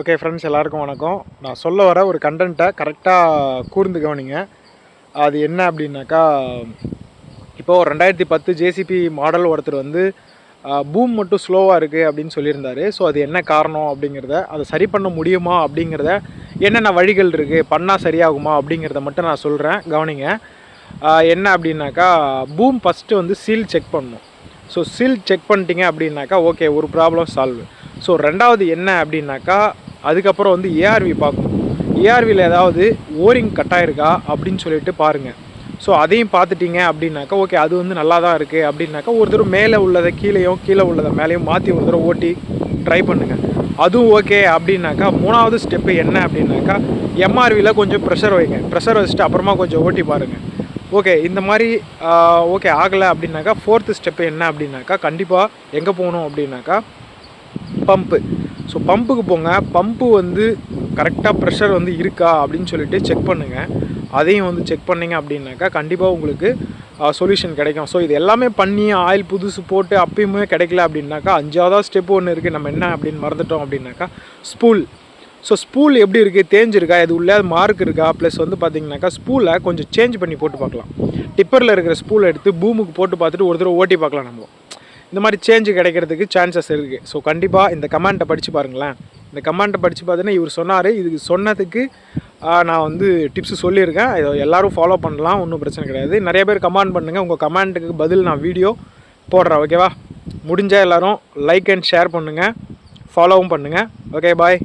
Okay friends எல்லாருக்கும் வணக்கம். நான் சொல்ல வர ஒரு கண்டென்ட்டை கரெக்டாக கூர்ந்து கவனிங்க. அது என்ன அப்படின்னாக்கா இப்போ ஒரு ரெண்டாயிரத்தி பத்து ஜேசிபி மாடல் ஒருத்தர் வந்து பூம் மட்டும் ஸ்லோவாக இருக்குது அப்படின்னு சொல்லியிருந்தார். ஸோ அது என்ன காரணம் அப்படிங்கிறத அதை சரி பண்ண முடியுமா அப்படிங்கிறத என்னென்ன வழிகள் இருக்குது பண்ணால் சரியாகுமா அப்படிங்கிறத மட்டும் நான் சொல்கிறேன் கவனிங்க. என்ன அப்படின்னாக்கா பூம் ஃபஸ்ட்டு வந்து சீல் செக் பண்ணணும். ஸோ சீல் செக் பண்ணிட்டீங்க அப்படின்னாக்கா ஓகே ஒரு ப்ராப்ளம் சால்வ் ஸோ ரெண்டாவது என்ன அப்படின்னாக்கா அதுக்கப்புறம் வந்து ஏஆர்வி பார்க்கணும். ஏஆர்வியில் ஏதாவது ஓரிங் கட்டாயிருக்கா அப்படின்னு சொல்லிட்டு பாருங்கள் ஸோ அதையும் பார்த்துட்டீங்க அப்படின்னாக்கா ஓகே அது வந்து நல்லா தான் இருக்குது அப்படின்னாக்கா ஒரு தடவை மேலே உள்ளதை கீழேயும் கீழே உள்ளதை மேலேயும் மாற்றி ஒரு தடவை ஓட்டி ட்ரை பண்ணுங்கள் அதுவும் ஓகே அப்படின்னாக்கா மூணாவது ஸ்டெப்பு என்ன அப்படின்னாக்கா எம்ஆர்வியில் கொஞ்சம் ப்ரெஷர் வைங்க. ப்ரெஷர் வச்சுட்டு அப்புறமா கொஞ்சம் ஓட்டி பாருங்கள் ஓகே இந்த மாதிரி ஓகே ஆகலை அப்படின்னாக்கா ஃபோர்த்து ஸ்டெப்பு என்ன அப்படின்னாக்கா கண்டிப்பாக எங்கே போகணும் அப்படின்னாக்கா பம்பு ஸோ பம்புக்கு போங்க. பம்பு வந்து கரெக்டாக ப்ரெஷர் வந்து இருக்கா அப்படின்னு சொல்லிட்டு செக் பண்ணுங்கள் அதையும் வந்து செக் பண்ணிங்க அப்படின்னாக்கா கண்டிப்பாக உங்களுக்கு சொல்யூஷன் கிடைக்கும். ஸோ இது எல்லாமே பண்ணி ஆயில் புதுசு போட்டு அப்பயுமே கிடைக்கல அப்படின்னாக்கா அஞ்சாவதாக ஸ்டெப் ஒன்று இருக்குது நம்ம என்ன அப்படின்னு மறந்துட்டோம் அப்படின்னாக்கா ஸ்பூல் ஸோ ஸ்பூல் எப்படி இருக்குது தேஞ்சிருக்கா? இது உள்ளே மார்க் இருக்கா? ப்ளஸ் வந்து பார்த்தீங்கன்னாக்கா ஸ்பூலை கொஞ்சம் சேஞ்ச் பண்ணி போட்டு பார்க்கலாம். டிப்பரில் இருக்கிற ஸ்பூலை எடுத்து பூமுக்கு போட்டு பார்த்துட்டு ஒரு தடவை ஓட்டி பார்க்கலாம் நம்ம. இந்த மாதிரி சேஞ்சு கிடைக்கிறதுக்கு சான்சஸ் இருக்குது ஸோ கண்டிப்பாக இந்த கமெண்ட்டை படித்து பாருங்களேன். இந்த கமெண்ட்டை படித்து பார்த்தீங்கன்னா இவர் சொன்னார் இதுக்கு சொன்னதுக்கு நான் வந்து டிப்ஸ் சொல்லியிருக்கேன். இதை எல்லோரும் ஃபாலோ பண்ணலாம் ஒன்றும் பிரச்சனை கிடையாது. நிறைய பேர் கமெண்ட் பண்ணுங்கள் உங்கள் கமெண்ட்டுக்கு பதில் நான் வீடியோ போடுறேன் ஓகேவா முடிஞ்சால் எல்லோரும் லைக் அண்ட் ஷேர் பண்ணுங்கள் ஃபாலோவும் பண்ணுங்கள் ஓகே பாய்